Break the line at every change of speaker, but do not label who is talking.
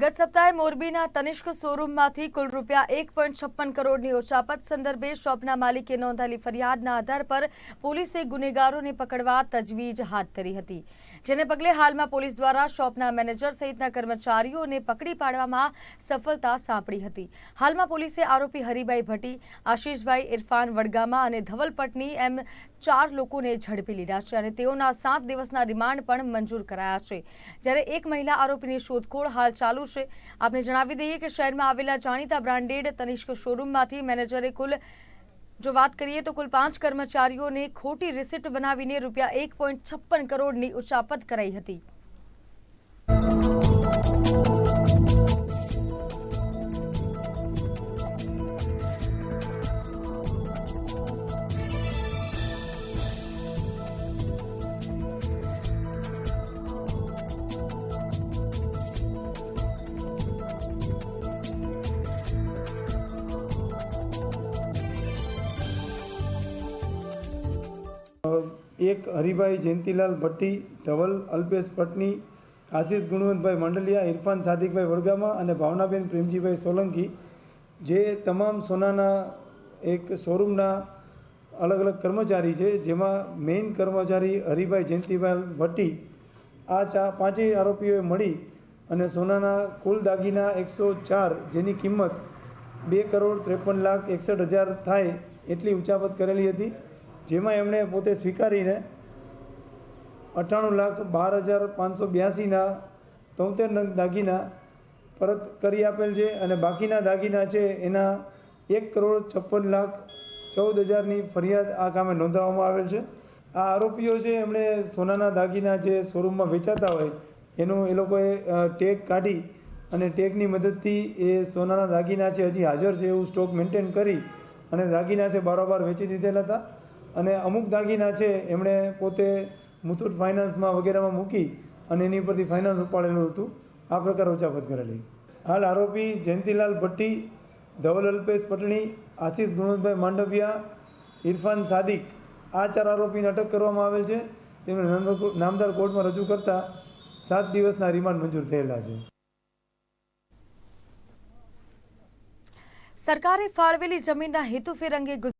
ગત સપ્તાહે મોરબીના તનિષ્ક શોરૂમમાંથી કુલ રૂપિયા એક પોઈન્ટ છપ્પન કરોડની ઓછાપત સંદર્ભે શોપના માલિકે નોંધાયેલી ફરિયાદના આધાર પર પોલીસે ગુનેગારોને પકડવા તજવીજ હાથ ધરી હતી. જેને પગલે હાલમાં પોલીસ દ્વારા શોપના મેનેજર સહિતના કર્મચારીઓને પકડી પાડવામાં સફળતા સાંપડી હતી. હાલમાં પોલીસે આરોપી હરિભાઈ ભટ્ટી, આશીષભાઈ ઇરફાન વડગામા અને ધવલપટની એમ ચાર લોકોને ઝડપી લીધા છે અને તેઓના સાત દિવસના રિમાન્ડ પણ મંજૂર કરાયા છે. જ્યારે એક મહિલા આરોપીની શોધખોળ હાલ ચાલુ છે આપને જણાવી દઈએ કે શહેરમાં આવેલા જાણીતા બ્રાન્ડેડ તનિષ્ક શોરૂમમાંથી મેનેજરે કુલ, જો વાત કરીએ તો કુલ પાંચ કર્મચારીઓને ખોટી રિસિપ્ટ બનાવીને રૂપિયા એક પોઈન્ટ છપ્પન કરોડની ઉચાપત કરાઈ હતી.
એક હરિભાઈ જયંતિલાલ ભટ્ટી, ધવલ અલ્પેશ ભટ્ટની આશીષ ગુણવંતભાઈ મંડલિયા, ઇરફાન સાદિકભાઈ વડગામા અને ભાવનાબેન પ્રેમજીભાઈ સોલંકી, જે તમામ સોનાના એક શોરૂમના અલગ અલગ કર્મચારી છે, જેમાં મેઇન કર્મચારી હરિભાઈ જયંતિભાઈ ભટ્ટી, આ ચા પાંચેય આરોપીઓએ મળી અને સોનાના કુલ દાગીના એકસો ચાર, જેની કિંમત બે કરોડ ત્રેપન લાખ એકસઠ હજાર થાય એટલી ઉચાપત કરેલી હતી. જેમાં એમણે પોતે સ્વીકારીને અઠ્ઠાણું લાખ બાર હજાર પાંચસો બ્યાસીના તોતેર દાગીના પરત કરી આપેલ છે અને બાકીના દાગીના છે એના એક કરોડ છપ્પન લાખ ચૌદ હજારની ફરિયાદ આ કામે નોંધાવવામાં આવેલ છે. આ આરોપીઓ છે એમણે સોનાના દાગીના જે શોરૂમમાં વેચાતા હોય એનું એ લોકોએ ટેગ કાઢી અને ટેગની મદદથી એ સોનાના દાગીના છે હજી હાજર છે એવું સ્ટોક મેન્ટેન કરી અને દાગીના છે બારોબાર વેચી દીધેલા હતા. અને અમુક દાગીના છે, એમણે પોતે મુથુટ ફાઇનાન્સમાં વગેરેમાં મૂકી અને એની પરથી ફાઇનાન્સ ઉપાડેલું હતું. આ પ્રકાર ઉચાપત કરેલી. હાલ આરોપી જયંતિલાલ ભટ્ટી, ધવલ અલ્પેશ પટણી, આશીષ ગુણવંતભાઈ માંડવિયા, ઇરફાન સાદિક, આ ચાર આરોપીને અટક કરવામાં આવેલ છે. તેમણે નામદાર- કોર્ટમાં રજૂ કરતા સાત દિવસના રિમાન્ડ મંજૂર થયેલા છે.
સરકારે ફાળવેલી જમીનના હેતુફેર અંગે